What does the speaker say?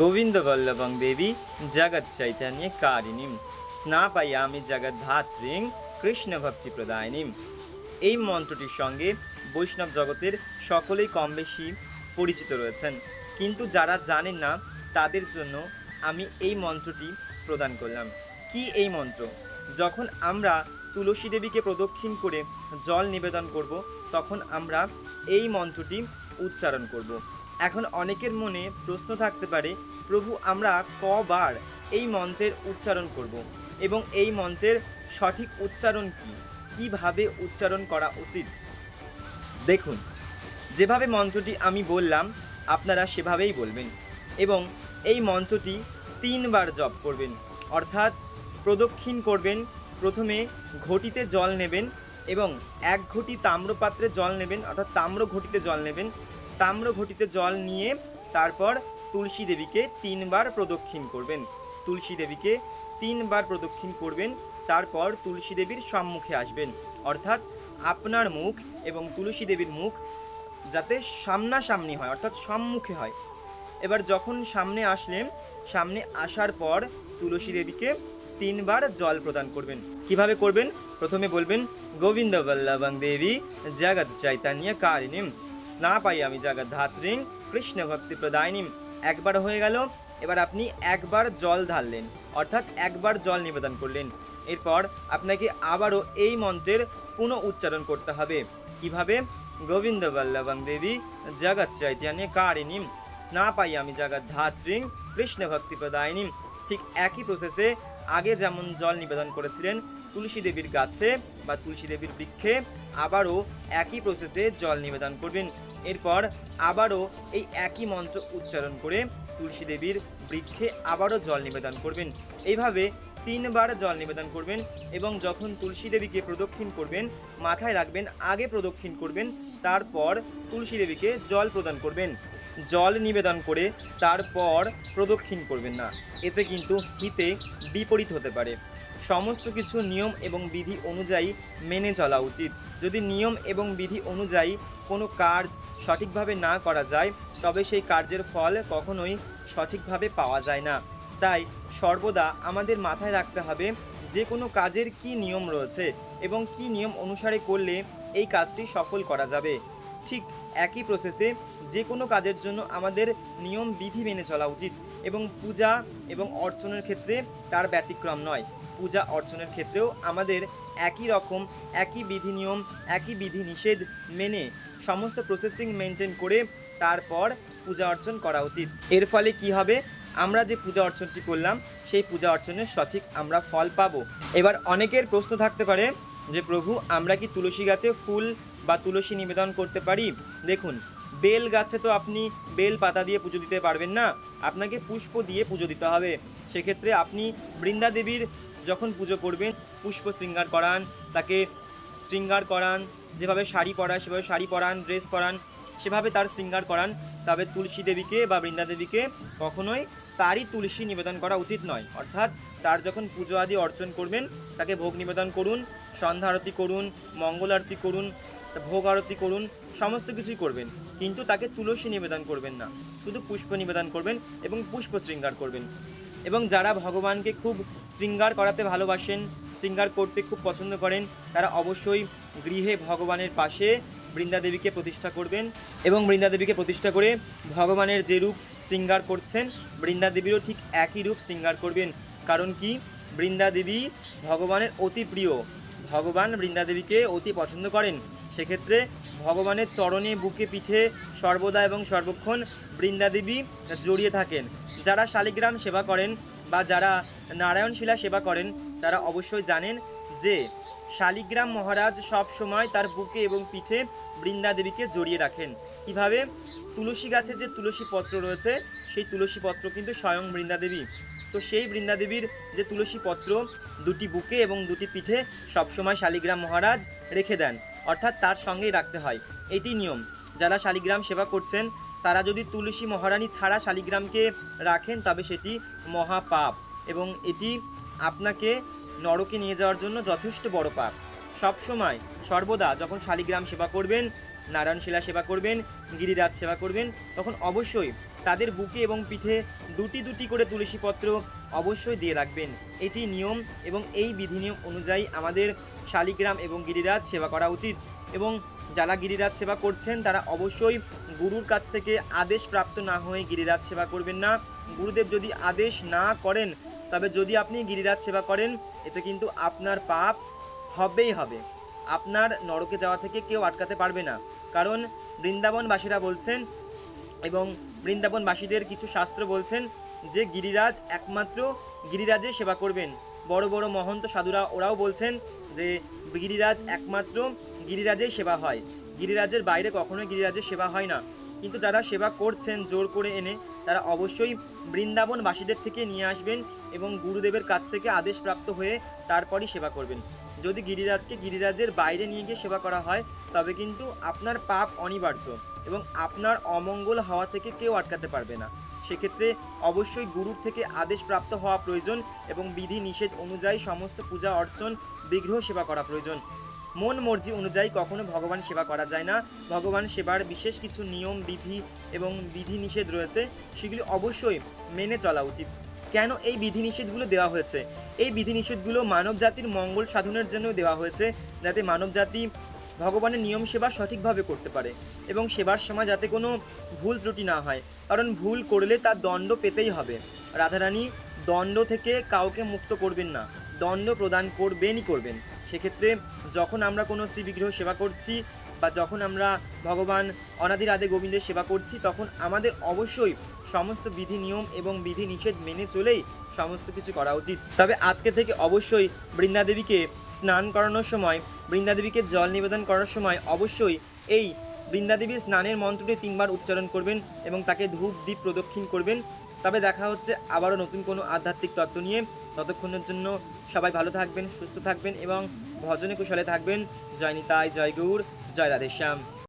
গোবিন্দবল্লভং দেবী জগৎ চৈতন্য কারিণীম স্নাপায়ামি জগদ্ধাত্রীং কৃষ্ণ ভক্তি প্রদায়নীম এই মন্ত্রটির সঙ্গে বৈষ্ণব জগতের সকলেই কম বেশি পরিচিত রয়েছেন। কিন্তু যারা জানেন না, তাদের জন্য আমি এই মন্ত্রটি প্রদান করলাম। কি এই মন্ত্র? যখন আমরা তুলসী দেবীকে প্রদক্ষিণ করে জল নিবেদন করব, তখন আমরা এই মন্ত্রটি উচ্চারণ করব। এখন অনেকের মনে প্রশ্ন থাকতে পারে, প্রভু, আমরা কবার এই মন্ত্রের উচ্চারণ করব এবং এই মন্ত্রের সঠিক উচ্চারণ কি? কীভাবে উচ্চারণ করা উচিত? দেখুন, যেভাবে মন্ত্রটি আমি বললাম, আপনারা সেভাবেই বলবেন এবং এই মন্ত্রটি তিনবার জপ করবেন, অর্থাৎ প্রদক্ষিণ করবেন, প্রথমে ঘটিতে জল নেবেন এবং এক ঘটি তাম্রপাত্রে জল নেবেন, অর্থাৎ তাম্র ঘটিতে জল নেবেন তাম্র ঘটিতে জল নিয়ে তারপর তুলসী দেবীকে তিনবার প্রদক্ষিণ করবেন। তুলসী দেবীকে তিনবার প্রদক্ষিণ করবেন, তারপর তুলসী দেবীর সম্মুখে আসবেন। অর্থাৎ আপনার মুখ এবং তুলসী দেবীর মুখ যাতে সামনাসামনি হয়, অর্থাৎ সম্মুখে হয়। এবার যখন সামনে আসলেন, সামনে আসার পর তুলসী দেবীকে তিনবার জল প্রদান করবেন। কীভাবে করবেন? প্রথমে বলবেন গোবিন্দ বল্লভং দেবী, জগৎ চৈতন্য কারিণীম স্নাপায়ামি জগৎ ধাত্রীং কৃষ্ণ ভক্তি প্রদায়িনীম। একবার হয়ে গেল, এবার আপনি একবার জল ঢাললেন, অর্থাৎ একবার জল নিবেদন করলেন। এরপর আপনাকে আবারও এই মন্ত্রের পুনঃ উচ্চারণ করতে হবে। কীভাবে? গোবিন্দ বল্লভং দেবী, জগৎ চৈতন্য কারিণীম। স্নাপায়ামি জগৎ ধাত্রীং কৃষ্ণ ভক্তি প্রদায়িনীম। ঠিক একই প্রসেসে আগে যেমন জল নিবেদন করেছিলেন, তুলসী দেবীর গাছে বা তুলসী দেবীর বৃক্ষে আবারও একই প্রসেসে জল নিবেদন করবেন। এরপর আবারও এই একই মন্ত্র উচ্চারণ করে তুলসী দেবীর বৃক্ষে আবারও জল নিবেদন করবেন। এইভাবে তিনবার জল নিবেদন করবেন এবং যখন তুলসী দেবীকে প্রদক্ষিণ করবেন, মাথায় রাখবেন, আগে প্রদক্ষিণ করবেন, তারপর তুলসী দেবীকে জল প্রদান করবেন। জল নিবেদন করে তারপর প্রদক্ষিণ করবেন না। এতে কিন্তু হিতে বিপরীত হতে পারে। সমস্ত কিছু নিয়ম এবং বিধি অনুযায়ী মেনে চলা উচিত। যদি নিয়ম এবং বিধি অনুযায়ী কোনো কাজ সঠিকভাবে না করা যায়, তবে সেই কার্যের ফল কখনোই সঠিকভাবে পাওয়া যায় না। তাই সর্বদা আমাদের মাথায় রাখতে হবে যে কোনো কাজের কি নিয়ম রয়েছে এবং কি নিয়ম অনুসারে করলে এই কাজটি সফল করা যাবে। ঠিক একই প্রসেসে যে কোনো কাজের জন্য আমাদের নিয়ম বিধি মেনে চলা উচিত এবং পূজা এবং অর্চনের ক্ষেত্রে তার ব্যতিক্রম নয়। পূজা অর্চনের ক্ষেত্রেও আমাদের একই রকম, একই বিধি নিয়ম একই বিধি নিষেধ মেনে সমস্ত প্রসেসিং মেনটেন করে তারপর পূজা অর্চন করা উচিত। এর ফলে কি হবে? আমরা যে পূজা অর্চনটি করলাম, সেই পূজা অর্চনের সঠিক আমরা ফল পাবো। এবার অনেকের প্রশ্ন থাকতে পারে যে, প্রভু, আমরা কি তুলসী গাছে ফুল বা তুলসী নিবেদন করতে পারি? দেখুন, বেল গাছে তো আপনি বেল পাতা দিয়ে পুজো দিতে পারবেন না। আপনাকে পুষ্প দিয়ে পুজো দিতে হবে। সেক্ষেত্রে আপনি বৃন্দা দেবীর যখন পুজো করবেন, পুষ্প শৃঙ্গার করান, তাকে শৃঙ্গার করান, যেভাবে শাড়ি পরায় সেভাবে শাড়ি পরান, ড্রেস পরান, সেভাবে তার শৃঙ্গার করান, তবে তুলসী দেবীকে বা বৃন্দা দেবীকে কখনোই তারই তুলসী নিবেদন করা উচিত নয়। অর্থাৎ তার যখন পুজো আদি অর্চন করবেন, তাকে ভোগ নিবেদন করুন, সন্ধ্যা আরতি করুন, মঙ্গল আরতি করুন, ভোগ আরতি করুন, সমস্ত কিছুই করবেন। কিন্তু তাকে তুলসী নিবেদন করবেন না। শুধু পুষ্প নিবেদন করবেন এবং পুষ্প শৃঙ্গার করবেন। এবং যারা ভগবানকে খুব শৃঙ্গার করাতে ভালোবাসেন, শৃঙ্গার করতে খুব পছন্দ করেন, তারা অবশ্যই গৃহে ভগবানের পাশে বৃন্দাদেবীকে প্রতিষ্ঠা করবেন এবং বৃন্দাদেবীকে প্রতিষ্ঠা করে ভগবানের যে রূপ শৃঙ্গার করছেন বৃন্দাদেবীরও ঠিক একই রূপ শৃঙ্গার করবেন। কারণ কি? বৃন্দাদেবী ভগবানের অতি প্রিয়। ভগবান বৃন্দাদেবীকে অতি পছন্দ করেন। সেক্ষেত্রে ভগবানের চরণে বুকে পিঠে সর্বদা এবং সর্বক্ষণ বৃন্দাদেবী জড়িয়ে থাকেন। যারা শালিগ্রাম সেবা করেন বা যারা নারায়ণ শিলা সেবা করেন, তারা অবশ্যই জানেন যে শালিগ্রাম মহারাজ সব সময় তার বুকে এবং পিঠে বৃন্দা দেবীকে জড়িয়ে রাখেন। কীভাবে? তুলসী গাছের যে তুলসী পত্র রয়েছে, সেই তুলসী পত্র কিন্তু স্বয়ং বৃন্দাদেবী। তো সেই বৃন্দাদেবীর যে তুলসী পত্র, দুটি বুকে এবং দুটি পিঠে সবসময় শালিগ্রাম মহারাজ রেখে দেন। অর্থাৎ তার সঙ্গেই রাখতে হয়। এটি নিয়ম। যারা শালিগ্রাম সেবা করছেন, তারা যদি তুলসী মহারানী ছাড়া শালিগ্রামকে রাখেন, তবে সেটি মহাপাপ। এবং এটি আপনাকে নরকে নিয়ে যাওয়ার জন্য যথেষ্ট বড় পাপ। সবসময়, সর্বদা যখন শালিগ্রাম সেবা করবেন, নারায়ণশিলা সেবা করবেন, গিরিরাজ সেবা করবেন, তখন অবশ্যই তাদের বুকে এবং পিঠে দুটি দুটি করে তুলসী পত্র অবশ্যই দিয়ে রাখবেন। এটি নিয়ম এবং এই বিধি নিয়ম অনুযায়ী আমাদের শালিগ্রাম এবং গিরিরাজ সেবা করা উচিত। এবং যারা গিরিরাজ সেবা করছেন, তারা অবশ্যই গুরুর কাছ থেকে আদেশ প্রাপ্ত না হয়ে গিরিরাজ সেবা করবেন না। গুরুদেব যদি আদেশ না করেন, তবে যদি আপনি গিরিরাজ সেবা করেন, এতে কিন্তু আপনার পাপ হবেই হবে। আপনার নরকে যাওয়া থেকে কেউ আটকাতে পারবে না। কারণ বৃন্দাবনবাসীরা বলছেন, এবং বৃন্দাবনবাসীদের কিছু শাস্ত্র বলছেন যে, গিরিরাজ একমাত্র গিরিরাজে সেবা করবেন। বড় বড় মহন্ত সাধুরা ওরাও বলছেন যে গিরিরাজ একমাত্র গিরিরাজেই সেবা হয়। গিরিরাজের বাইরে কখনোই গিরিরাজের সেবা হয় না। কিন্তু যারা সেবা করছেন জোর করে এনে, তারা অবশ্যই বৃন্দাবনবাসীদের থেকে নিয়ে আসবেন এবং গুরুদেবের কাছ থেকে আদেশপ্রাপ্ত হয়ে তারপরই সেবা করবেন। যদি গিরিরাজকে গিরিরাজের বাইরে নিয়ে গিয়ে সেবা করা হয়, তবে কিন্তু আপনার পাপ অনিবার্য এবং আপনার অমঙ্গল হওয়া থেকে কেউ আটকাতে পারবে না। সেক্ষেত্রে অবশ্যই গুরুর থেকে আদেশ প্রাপ্ত হওয়া প্রয়োজন এবং বিধি নিষেধ অনুযায়ী সমস্ত পূজা অর্চন, বিগ্রহ সেবা করা প্রয়োজন। মন মর্জি অনুযায়ী কখনো ভগবান সেবা করা যায় না। ভগবান সেবার বিশেষ কিছু নিয়ম, বিধি এবং বিধি নিষেধ রয়েছে, সেগুলি অবশ্যই মেনে চলা উচিত। কেন এই বিধি নিষেধগুলো দেওয়া হয়েছে? এই বিধি নিষেধগুলো মানব জাতির মঙ্গল সাধনের জন্য দেওয়া হয়েছে, যাতে মানব জাতি ভগবানের নিয়ম সেবা সঠিকভাবে করতে পারে এবং সেবার সময় যাতে কোনো ভুল ত্রুটি না হয়। কারণ ভুল করলে তার দণ্ড পেতেই হবে। রাধারানী, দণ্ড থেকে কাউকে মুক্ত করবেন না। দণ্ড প্রদান করবেনই করবেন। সেক্ষেত্রে যখন আমরা কোনো শ্রীবিগ্রহ সেবা করছি বা যখন আমরা ভগবান অনাদি রাধে গোবিন্দের সেবা করছি, তখন আমাদের অবশ্যই সমস্ত বিধি নিয়ম এবং বিধি নিষেধ মেনে চলেই সমস্ত কিছু করা উচিত। তবে আজকে থেকে অবশ্যই বৃন্দাদেবীকে স্নান করানোর সময় বৃন্দাদেবীকে জল নিবেদন করার সময় অবশ্যই এই বৃন্দাদেবীর স্নানের মন্ত্রটি তিনবার উচ্চারণ করবেন এবং তাকে ধূপ দ্বীপ প্রদক্ষিণ করবেন। তবে দেখা হচ্ছে আবারও নতুন কোনো আধ্যাত্মিক তত্ত্ব নিয়ে। ততক্ষণের জন্য সবাই ভালো থাকবেন, সুস্থ থাকবেন এবং ভজনে কুশলে থাকবেন জয় নিতাই জয় গৌর জয় রাধেশ্যাম